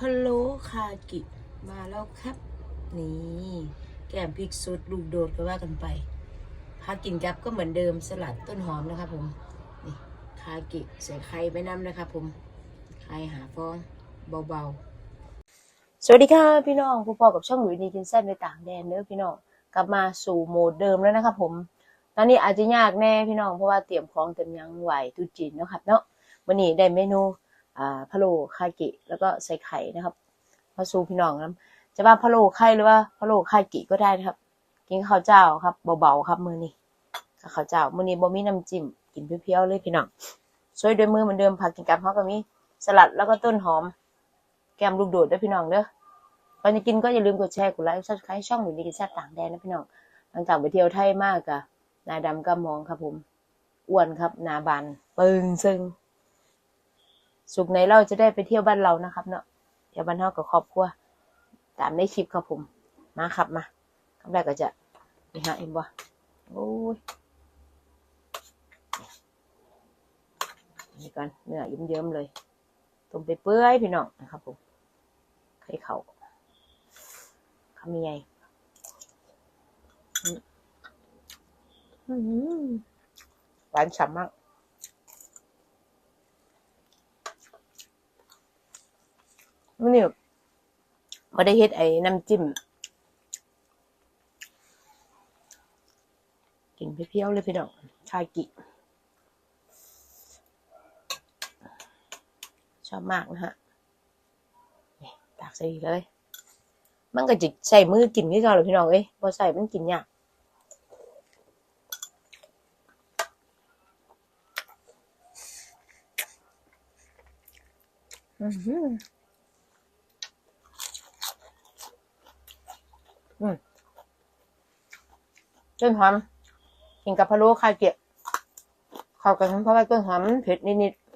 พะโล้คากิมาแล้วครับ นี่แกมพริกสดลูกโดดก็ว่ากันไปพากินกับก็เหมือนเดิมสลัดต้นหอมนะครับผมนี่คากิใส่ไข่ไปน้ำนะครับผมไข่หาฟองเบาๆ สวัสดีค่ะพี่น้องผู้พอกับช่องหลุยดีกินแซ่บในต่างแดนเด้อพี่น้องกลับมาสู่โหมดเดิมแล้วนะครับผมตอนนี้อาจจะยากแน่พี่น้องเพราะว่าเตรียมของเต็มยังไหวตุจีนนะครับเนาะวันนี้ได้เมนู พะโลคากิแล้วก็ใส่ไข่นะครับมาสู่พี่น้องนะจะว่าพะโลไข่หรือว่าพะโลคากิก็ได้นะครับ กินข้าวเจ้าครับเบาๆครับมือนี้ข้าวเจ้ามือนี้บ่มีน้ำจิ้มกินเพียวๆเลยพี่น้องช่วยด้วยมือเหมือนเดิมผักกินกับเฮาก็มีสลัดแล้วก็ต้นหอม แกมลูกโดดด้วยพี่น้องเด้อก่อนจะกินก็อย่าลืมกดแชร์กดไลค์กดซับสไครต์ช่องหนูดีกินแซ่บต่างแดนนะพี่น้องหลังจากไปเที่ยวไทยมากอะหนาดำก็มองครับผมอ้วนครับหนาบานปึงซึ่ง สุกไหนเราจะได้ไปเที่ยวบ้านเรานะครับ เนาะเที่ยวบ้านเฮากับครอบครัวตามในคลิปครับผม มาครับมาคำแรกก็จะนี่ฮะเอ็มบ่โอ้ยนี่ก่อนเนื้อเยิ้มๆเลยต้มไปเปื่อยพี่น้องนะครับผมไข่เขาคำยังไงหวานฉ่ำมาก มันนี่พอได้เฮ็ดไอ้น้ำจิ้ม กินเพียวๆเลยพี่น้องชากิ ชอบมากนะฮะนี่ตักใส่เลย มันก็จะใส่มือกินที่เราเลยพี่น้องเอ้ยพอใส่มันกินยากอือหืออืม ต้นหอมกินกับพะโล้คาเกะเข้ากันเพราะว่าต้นหอมเผ็ดนิดๆ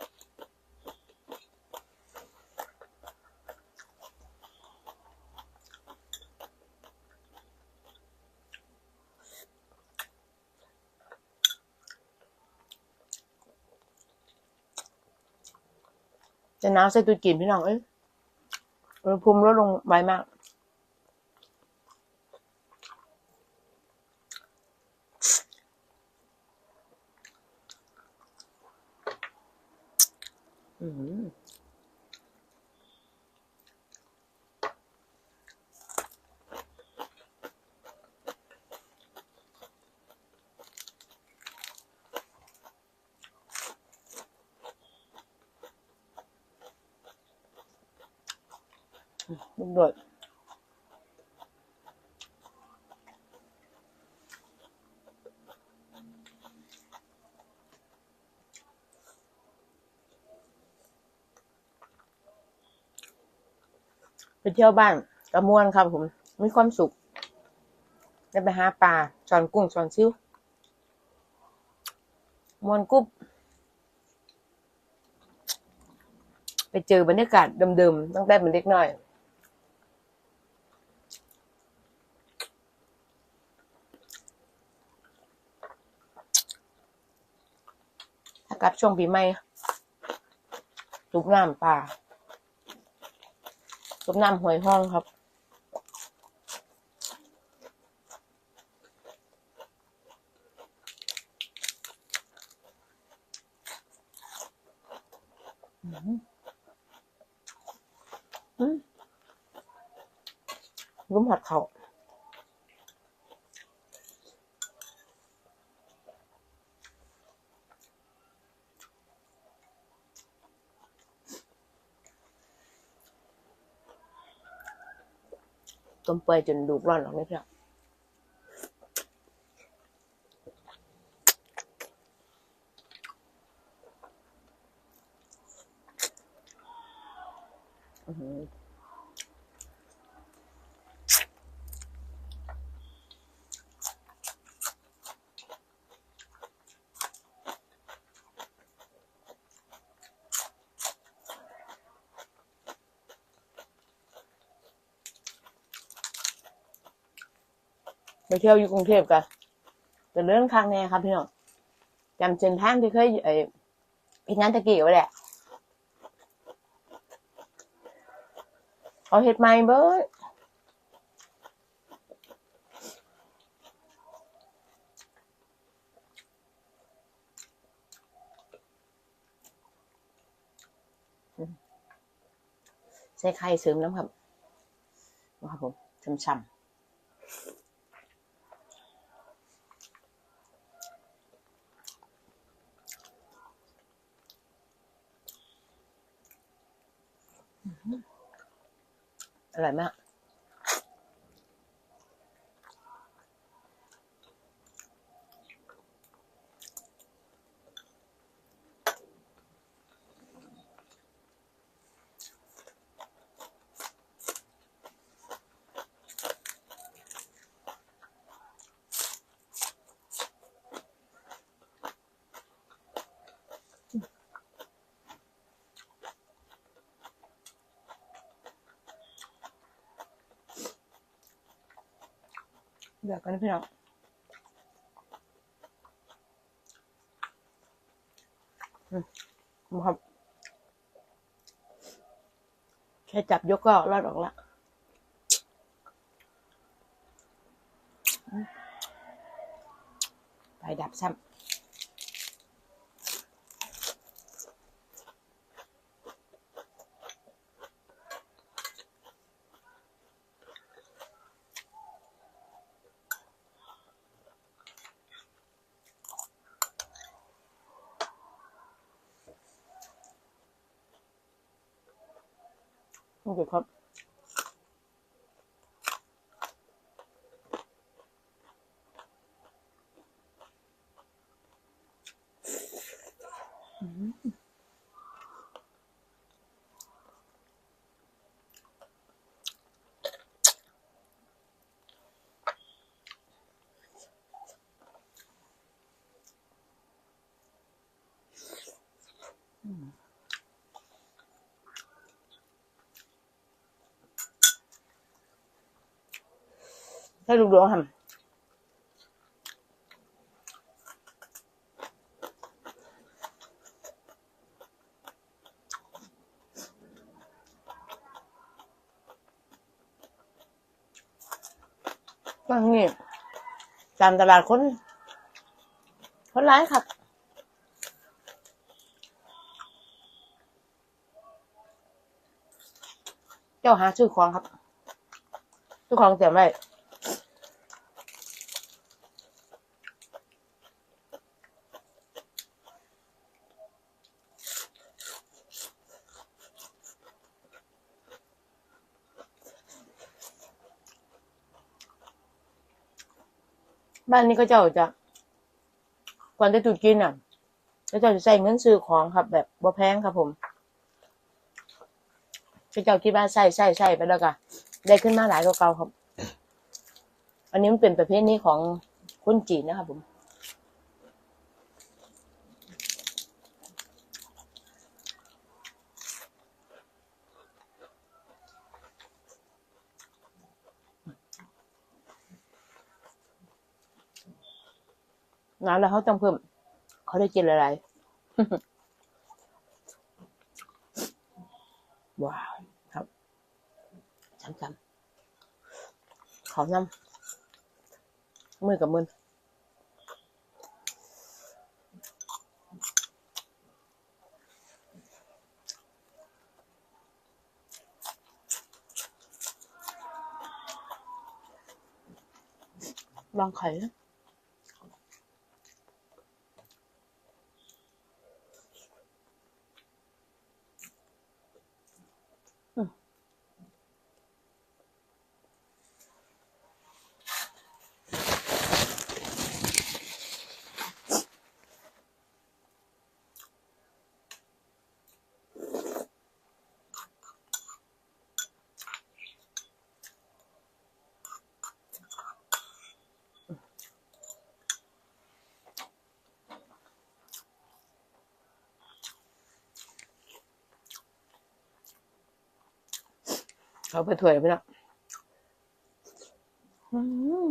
จะนาวใส่ตุกินพี่น้องเอ้ยอุณหภูมิลดลงไวมาก อืม ลูกโดดไปเที่ยวบ้านกระมวนครับผมมีความสุขได้ไปหาปลาสอนกุ้งสอนซิวมวนกุ๊บไปเจอบรรยากาศเดิมๆตั้งแต่เป็นเด็กน้อย กลับช่วงปีใหม่ตุบน้ำปลาตุบน้ำหวยห้องครับอืมรุ่มหัดเขา ต้มเปื่อยจนดูกร้อนหรอกไม่ใช่หรอกอื้อหือ ไปเที่ยวอยู่กรุงเทพกันแต่เรื่องครั้งแน่ครับพี่น้องจำเส้นทางที่เคยไอ้พี่นันตะกี้ไว้แหละเอาเห็ดใหม่เบิดใส่ไข่เสริมน้ำครับนะครับผมช่ำ ๆ เดี๋ยวกันพี่น้องอืมครับแค่จับยกก็รอดออกละไปดับซ้ำ โอเให้ลูดวงทำบางนี่ตามตลาดคนคนร้ายครับเจ้าหาซื้อของครับซื้อของเตรียมไว้ บ้านนี้ก็เจ้าจะก่อนจะจุดกินอะเขาเจ้าจะใส่เงินซื้อของครับ แบบบ่แพงครับผมเขาเจ้าคิดว่าใส่ใส่ใส่ไปแล้วก็ได้ขึ้นมาหลายกว่าเก่าครับ อันนี้มันเป็นประเภทนี้ของคนจีนนะครับผม น้ำแล้วเขาต้องเพิ่ม เขาได้กินอะไร ว้าวครับช้ำๆขอน้ำมือกับมือลองไข่นะ เอาไปถ่วยไปละอืม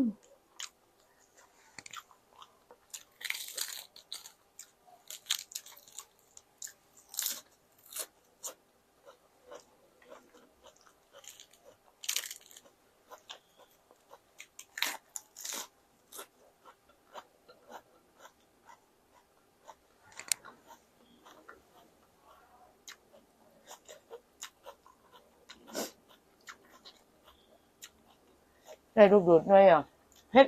ได้ลูกดูดด้วยอะเฮ็ด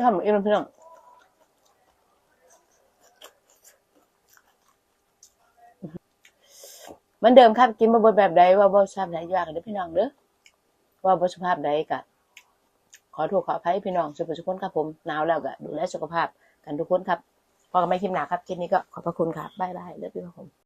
ทำเองนะพี่อง เห มือนเดิมครับกินมาบนแบบใดว่าบ่สุภาพไหนยากเด้อพี่น้องเด้อว่าบ่สุภาพใดกะขอโทษขออภัยพี่น้องสุภาพทุกคนครับผมหนาวแล้วก็ดูแลสุขภาพกันทุกคนครับพอกันไม่คลิปหนาครับคลิปนี้ก็ขอบพระคุณครับบ๊ายบายเลิฟพี่น้องผม